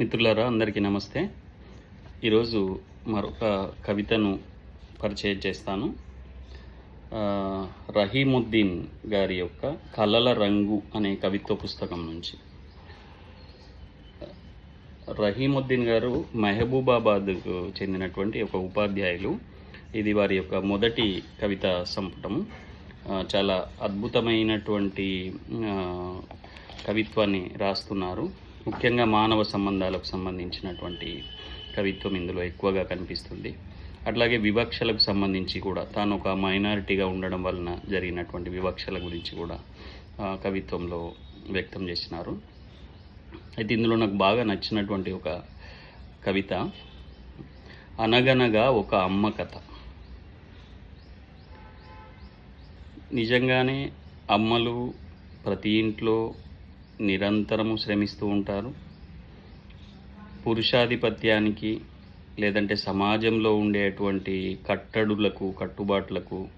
మిత్రులారా అందరికీ నమస్తే. ఈరోజు మరొక కవితను పరిచయం చేస్తాను. రహీముద్దీన్ గారి యొక్క కలల రంగు అనే కవిత్వ పుస్తకం నుంచి. రహీముద్దీన్ గారు మహబూబాబాద్కు చెందినటువంటి ఒక ఉపాధ్యాయులు. ఇది వారి యొక్క మొదటి కవిత సంపుటము. చాలా అద్భుతమైనటువంటి కవిత్వాన్ని రాస్తున్నారు. ముఖ్యంగా మానవ సంబంధాలకు సంబంధించినటువంటి కవిత్వం ఇందులో ఎక్కువగా కనిపిస్తుంది. అట్లాగే వివక్షలకు సంబంధించి కూడా తాను ఒక మైనారిటీగా ఉండడం వలన జరిగినటువంటి వివక్షల గురించి కూడా కవిత్వంలో వ్యక్తం చేసినారు. అయితే ఇందులో నాకు బాగా నచ్చినటువంటి ఒక కవిత అనగనగా ఒక అమ్మ కథ. నిజంగానే అమ్మలు ప్రతి ఇంట్లో నిరంతరము శ్రమిస్తూ ఉంటారు. పురుషాధిపత్యానికి లేదంటే సమాజంలో ఉండేటువంటి కట్టడులకు కట్టుబాట్లకు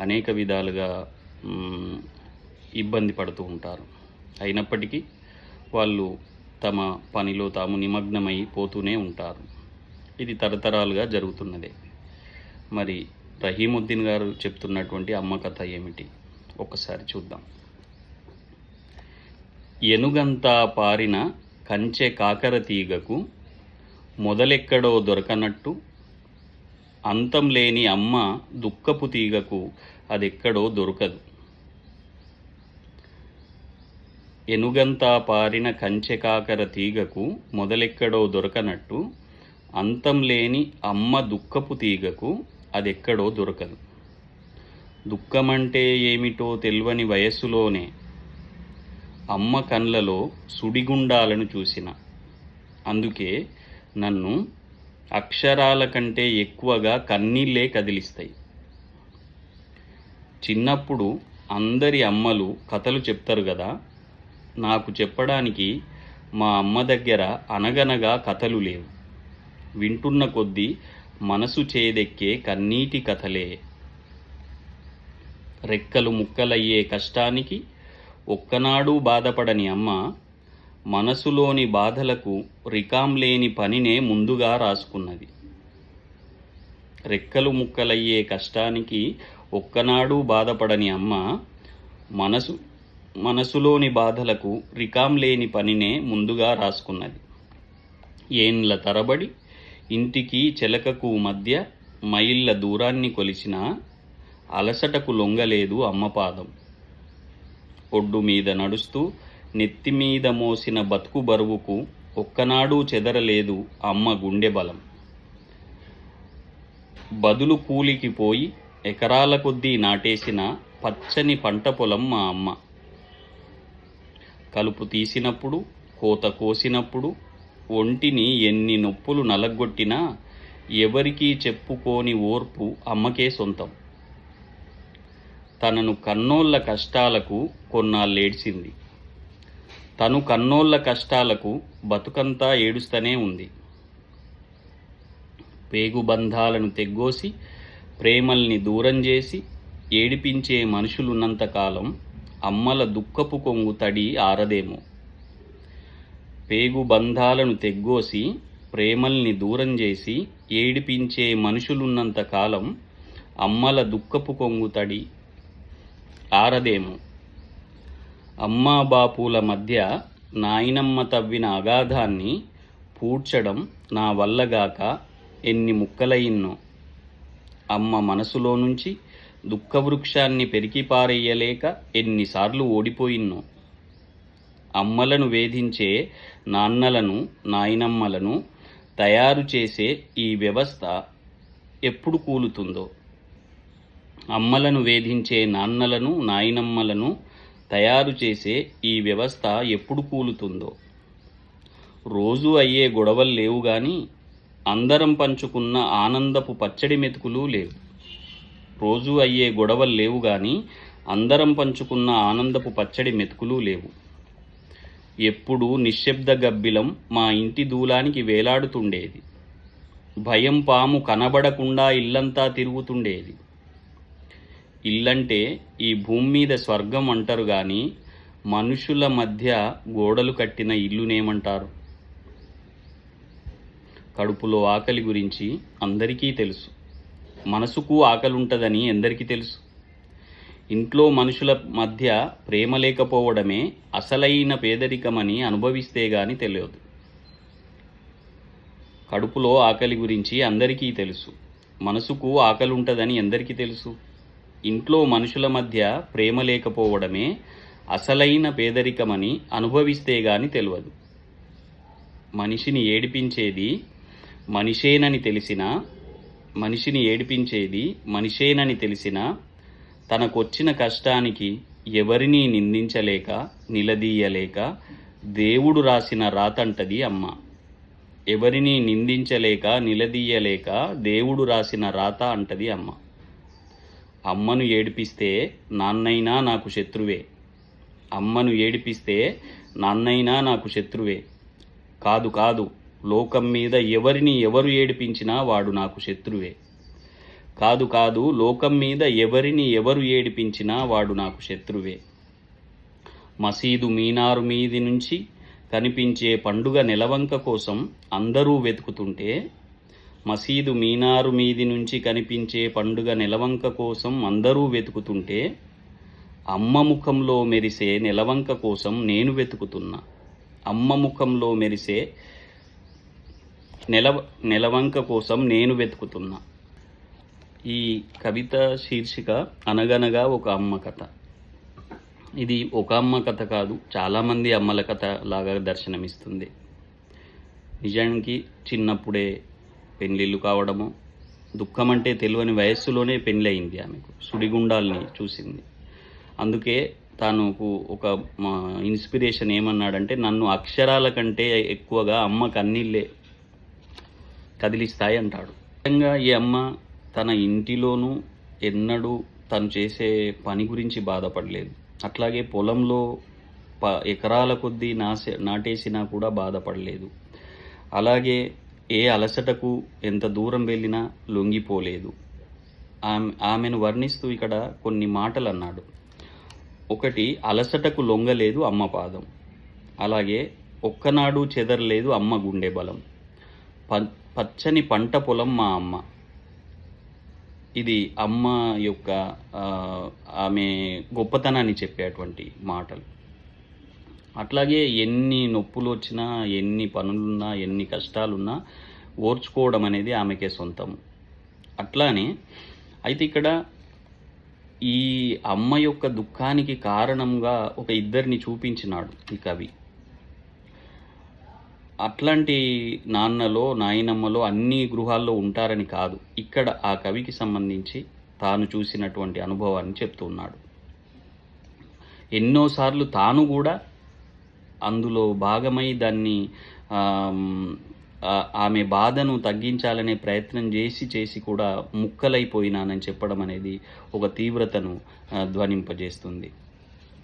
అనేక విధాలుగా ఇబ్బంది పడుతూ ఉంటారు. అయినప్పటికీ వాళ్ళు తమ పనిలో తాము నిమగ్నమై పోతూనే ఉంటారు. ఇది తరతరాలుగా జరుగుతున్నదే. మరి రహీముద్దీన్ గారు చెప్తున్నటువంటి అమ్మ కథ ఏమిటి? ఒక్కసారి చూద్దాం. ఎనుగంతా పారిన కంచె కాకర తీగకు మొదలెక్కడో దొరకనట్టు అంతం లేని అమ్మ దుఃఖపు తీగకు అదెక్కడో దొరకదు. ఎనుగంతా పారిన కంచె కాకర తీగకు మొదలెక్కడో దొరకనట్టు అంతం లేని అమ్మ దుఃఖపు తీగకు అదెక్కడో దొరకదు. దుఃఖమంటే ఏమిటో తెలియని వయస్సులోనే అమ్మ కళ్ళలో సుడిగుండాలను చూసిన. అందుకే నన్ను అక్షరాల కంటే ఎక్కువగా కన్నీళ్ళే కదిలిస్తాయి. చిన్నప్పుడు అందరి అమ్మలు కథలు చెప్తారు కదా నాకు చెప్పడానికి మా అమ్మ దగ్గర అనగనగా కథలు లేవు. వింటున్న కొద్దీ మనసు చేదెక్కే కన్నీటి కథలే. రెక్కలు ముక్కలయ్యే కష్టానికి ఒక్కనాడు బాధపడని అమ్మ మనసులోని బాధలకు రికాం లేని పనినే ముందుగా రాసుకున్నది. రెక్కలు ముక్కలయ్యే కష్టానికి ఒక్కనాడు బాధపడని అమ్మ మనసు మనసులోని బాధలకు రికాం లేని పనినే ముందుగా రాసుకున్నది. ఏండ్ల తరబడి ఇంటికి చెలకకు మధ్య మైళ్ళ దూరాన్ని కొలిచిన అలసటకు లొంగలేదు అమ్మ పాదం. ఒడ్డు మీద నడుస్తూ నెత్తి మీద మోసిన బతుకు బరువుకు ఒక్కనాడు చెదరలేదు అమ్మ గుండె బలం. బదులు కూలికి పోయి ఎకరాల కొద్దీ నాటేసిన పచ్చని పంట పొలం మా అమ్మ. కలుపు తీసినప్పుడు కోత కోసినప్పుడు ఒంటిని ఎన్ని నొప్పులు నలగొట్టినా ఎవరికీ చెప్పుకోని ఓర్పు అమ్మకే సొంతం. తనను కన్నోళ్ళ కష్టాలకు కొన్నాళ్ళేడ్చింది తను కన్నోళ్ళ కష్టాలకు బతుకంతా ఏడుస్తూనే ఉంది. పేగుబంధాలను తెగ్గోసి ప్రేమల్ని దూరం చేసి ఏడిపించే మనుషులున్నంతకాలం అమ్మల దుఃఖపు కొంగు తడి ఆరదేమో. పేగు బంధాలను తెగ్గోసి ప్రేమల్ని దూరం చేసి ఏడిపించే మనుషులున్నంత కాలం అమ్మల దుఃఖపు కొంగు తడి ఆరదేము. అమ్మా బాపుల మధ్య నాయనమ్మ తవ్విన అగాధాన్ని పూడ్చడం నా వల్లగాక ఎన్ని ముక్కలయిన్నో. అమ్మ మనసులో నుంచి దుఃఖవృక్షాన్ని పెరికిపారేయలేక ఎన్నిసార్లు ఓడిపోయిన్నో. అమ్మలను వేధించే నాన్నలను నాయనమ్మలను తయారు చేసే ఈ వ్యవస్థ ఎప్పుడు కూలుతుందో. అమ్మలను వేధించే నాన్నలను నాయనమ్మలను తయారు చేసే ఈ వ్యవస్థ ఎప్పుడు కూలుతుందో? రోజు అయ్యే గొడవలు లేవు కానీ అందరం పంచుకున్న ఆనందపు పచ్చడి మెతుకులు లేవు. రోజు అయ్యే గొడవలు లేవు కానీ అందరం పంచుకున్న ఆనందపు పచ్చడి మెతుకులు లేవు. ఎప్పుడు నిశ్శబ్ద గబ్బిలం మా ఇంటి దూలానికి వేలాడుతుండేది. భయం పాము కనబడకుండా ఇల్లంతా తిరుగుతుండేది. ఇల్లంటే ఈ భూమి మీద స్వర్గం అంటారు కానీ మనుషుల మధ్య గోడలు కట్టిన ఇల్లునేమంటారు? కడుపులో ఆకలి గురించి అందరికీ తెలుసు. మనసుకు ఆకలి ఉంటుందని ఎందరికీ తెలుసు? ఇంట్లో మనుషుల మధ్య ప్రేమ లేకపోవడమే అసలైన పేదరికమని అనుభవిస్తే గాని తెలియదు. కడుపులో ఆకలి గురించి అందరికీ తెలుసు. మనసుకు ఆకలి ఉంటుందని ఎందరికీ తెలుసు? ఇంట్లో మనుషుల మధ్య ప్రేమ లేకపోవడమే అసలైన పేదరికమని అనుభవిస్తే గాని తెలియదు మనిషిని ఏడిపించేది మనిషేనని తెలిసినా మనిషిని ఏడిపించేది మనిషేనని తెలిసినా తనకొచ్చిన కష్టానికి ఎవరినీ నిందించలేక నిలదీయలేక దేవుడు రాసిన రాతంటది అమ్మ. ఎవరిని నిందించలేక నిలదీయలేక దేవుడు రాసిన రాత అంటది అమ్మ. అమ్మను ఏడిపిస్తే నాన్నైనా నాకు శత్రువే. అమ్మను ఏడిపిస్తే నాన్నైనా నాకు శత్రువే. కాదు కాదు లోకం మీద ఎవరిని ఎవరు ఏడిపించినా వాడు నాకు శత్రువే. కాదు కాదు లోకం మీద ఎవరిని ఎవరు ఏడిపించినా వాడు నాకు శత్రువే. మసీదు మీనారు మీది నుంచి కనిపించే పండుగ నెలవంక కోసం అందరూ వెతుకుతుంటే మసీదు మీనారు మీది నుంచి కనిపించే పండుగ నెలవంక కోసం అందరూ వెతుకుతుంటే అమ్మ ముఖంలో మెరిసే నెలవంక కోసం నేను వెతుకుతున్నా. అమ్మ ముఖంలో మెరిసే నెల నెలవంక కోసం నేను వెతుకుతున్నా. ఈ కవిత శీర్షిక అనగనగా ఒక అమ్మ కథ. ఇది ఒక అమ్మ కథ కాదు చాలామంది అమ్మల కథ లాగా దర్శనమిస్తుంది. నిజానికి చిన్నప్పుడే పెళ్ళిళ్ళు కావడము దుఃఖం అంటే తెలియని వయస్సులోనే పెళ్ళి అయింది ఆమెకు సుడిగుండాల్ని చూసింది. అందుకే తనకు ఒక మా ఇన్స్పిరేషన్ ఏమన్నాడంటే నన్ను అక్షరాల కంటే ఎక్కువగా అమ్మ కన్నీళ్ళే కదిలిస్తాయి అంటాడు. నిజంగా ఈ అమ్మ తన ఇంటిలోనూ ఎన్నడూ తను చేసే పని గురించి బాధపడలేదు. అట్లాగే పొలంలో ప ఎకరాల కొద్దీ నాసే నాటేసినా కూడా బాధపడలేదు. అలాగే ఏ అలసటకు ఎంత దూరం వెళ్ళినా లొంగిపోలేదు. ఆమె ఆమెను వర్ణిస్తూ ఇక్కడ కొన్ని మాటలు అన్నాడు ఒకటి అలసటకు లొంగలేదు అమ్మ పాదం. అలాగే ఒక్కనాడు చెదరలేదు అమ్మ గుండె బలం. ప పచ్చని పంట పొలం మా అమ్మ. ఇది అమ్మ యొక్క ఆమె గొప్పతనాన్ని చెప్పేటువంటి మాటలు. అట్లాగే ఎన్ని నొప్పులు వచ్చినా ఎన్ని పనులున్నా ఎన్ని కష్టాలున్నా ఓర్చుకోవడం అనేది ఆమెకే సొంతం. అట్లానే అయితే ఇక్కడ ఈ అమ్మ యొక్క దుఃఖానికి కారణంగా ఒక ఇద్దరిని చూపించినాడు ఈ కవి. అట్లాంటి నాన్నలో నాయనమ్మలో అన్ని గృహాల్లో ఉంటారని కాదు. ఇక్కడ ఆ కవికి సంబంధించి తాను చూసినటువంటి అనుభవాన్ని చెప్తున్నాడు ఎన్నోసార్లు తాను కూడా అందులో భాగమై దాన్ని ఆమె బాధను తగ్గించాలనే ప్రయత్నం చేసి చేసి కూడా ముక్కలైపోయినానని చెప్పడం అనేది ఒక తీవ్రతను ధ్వనింపజేస్తుంది.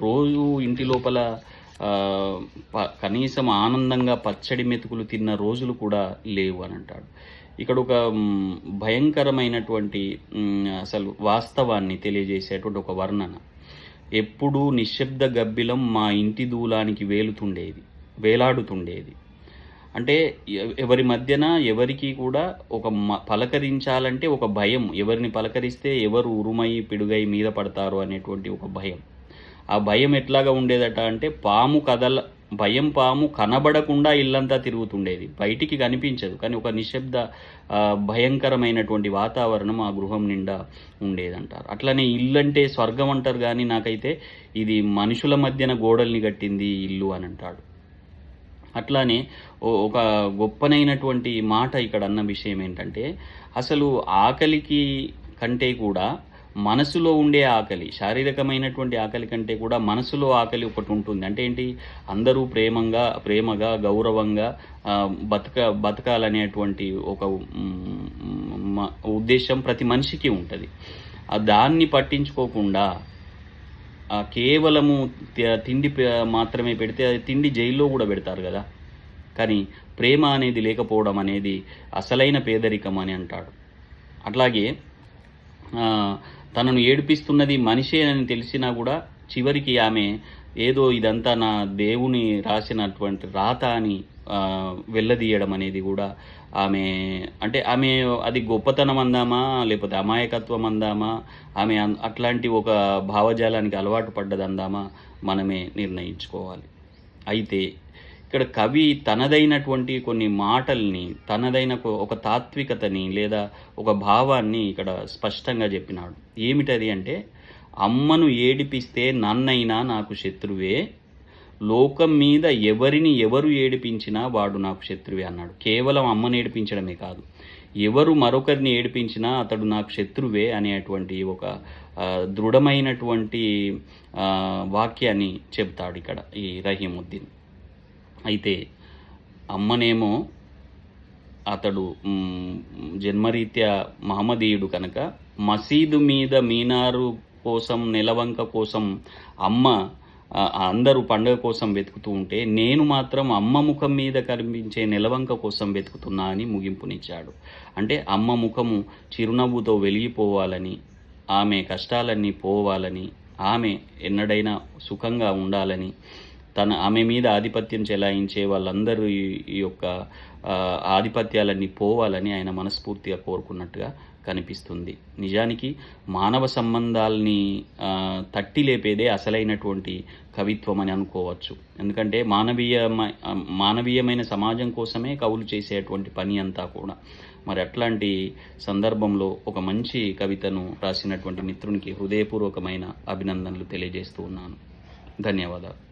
రోజు ఇంటి లోపల ప- కనీసం ఆనందంగా పచ్చడి మెతుకులు తిన్న రోజులు కూడా లేవు అని అంటాడు ఇక్కడ ఒక భయంకరమైనటువంటి అసలు వాస్తవాన్ని తెలియజేసేటువంటి ఒక వర్ణన. ఎప్పుడూ నిశ్శబ్ద గబ్బిలం మా ఇంటి దూలానికి వేలుతుండేది వేలాడుతుండేది. అంటే ఎవరి మధ్యన ఎవరికి కూడా ఒక మ- పలకరించాలంటే ఒక భయం. ఎవరిని పలకరిస్తే ఎవరు ఉరుమై పిడుగై మీద పడతారు అనేటువంటి ఒక భయం. ఆ భయం ఎట్లాగా ఉండేదట అంటే పాము కదల భయం పాము కనబడకుండా ఇల్లంతా తిరుగుతుండేది. బయటికి కనిపించదు. కానీ ఒక నిశ్శబ్ద భయంకరమైనటువంటి వాతావరణం ఆ గృహం నిండా ఉండేదంటారు. అట్లనే ఇల్లు అంటే స్వర్గం అంటారు కానీ నాకైతే ఇది మనుషుల మధ్యన గోడల్ని కట్టింది ఇల్లు అని అంటాడు అట్లానే ఒక గొప్పనైనటువంటి మాట ఇక్కడ అన్న విషయం ఏంటంటే అసలు ఆకలికి కంటే కూడా మనసులో ఉండే ఆకలి శారీరకమైనటువంటి ఆకలి కంటే కూడా మనసులో ఆకలి ఒకటి ఉంటుంది. అంటే ఏంటి? అందరూ ప్రేమంగా ప్రేమగా గౌరవంగా బతక బతకాలనేటువంటి ఒక మ- ఉద్దేశం ప్రతి మనిషికి ఉంటుంది. దాన్ని పట్టించుకోకుండా కేవలము తిండి మాత్రమే పెడితే అది తిండి జైల్లో కూడా పెడతారు కదా. కానీ ప్రేమ అనేది లేకపోవడం అనేది అసలైన పేదరికం అని అంటాడు. అట్లాగే తనను ఏడిపిస్తున్నది మనిషే అని తెలిసినా కూడా చివరికి ఆమె ఏదో ఇదంతా నా దేవుని రాసినటువంటి రాత అని వెళ్ళదీయడం అనేది కూడా ఆమె అంటే ఆమె అది గొప్పతనం అందామా లేకపోతే అమాయకత్వం అందామా ఆమె అట్లాంటి ఒక భావజాలానికి అలవాటు పడ్డది అందామా మనమే నిర్ణయించుకోవాలి. అయితే ఇక్కడ కవి తనదైనటువంటి కొన్ని మాటల్ని తనదైన ఒక తాత్వికతని లేదా ఒక భావాన్ని ఇక్కడ స్పష్టంగా చెప్పినాడు. ఏమిటది అంటే అమ్మను ఏడిపిస్తే నన్నైనా నాకు శత్రువే లోకం మీద ఎవరిని ఎవరు ఏడిపించినా వాడు నాకు శత్రువే అన్నాడు. కేవలం అమ్మను ఏడిపించడమే కాదు ఎవరు మరొకరిని ఏడిపించినా అతడు నాకు శత్రువే అనేటువంటి ఒక దృఢమైనటువంటి వాక్యాన్ని చెప్తాడు ఇక్కడ ఈ రహీముద్దీన్. అయితే అమ్మనేమో అతడు జన్మరీత్యా మహమ్మదీయుడు కనుక మసీదు మీద మీనారు కోసం నెలవంక కోసం అమ్మ అందరూ పండుగ కోసం వెతుకుతూ ఉంటే నేను మాత్రం అమ్మ ముఖం మీద కనిపించే నెలవంక కోసం వెతుకుతున్నా అని ముగింపునిచ్చాడు. అంటే అమ్మ ముఖము చిరునవ్వుతో వెలిగిపోవాలని ఆమె కష్టాలన్నీ పోవాలని ఆమె ఎన్నడైనా సుఖంగా ఉండాలని తన ఆమె మీద ఆధిపత్యం చెలాయించే వాళ్ళందరూ ఈ యొక్క ఆధిపత్యాలన్నీ పోవాలని ఆయన మనస్ఫూర్తిగా కోరుకున్నట్టుగా కనిపిస్తుంది. నిజానికి మానవ సంబంధాల్ని తట్టి లేపేదే అసలైనటువంటి కవిత్వం అని అనుకోవచ్చు. ఎందుకంటే మానవీయ మానవీయమైన సమాజం కోసమే కవులు చేసేటువంటి పని అంతా కూడా. మరి అట్లాంటి సందర్భంలో ఒక మంచి కవితను రాసినటువంటి మిత్రునికి హృదయపూర్వకమైన అభినందనలు తెలియజేస్తూ ఉన్నాను. ధన్యవాదాలు.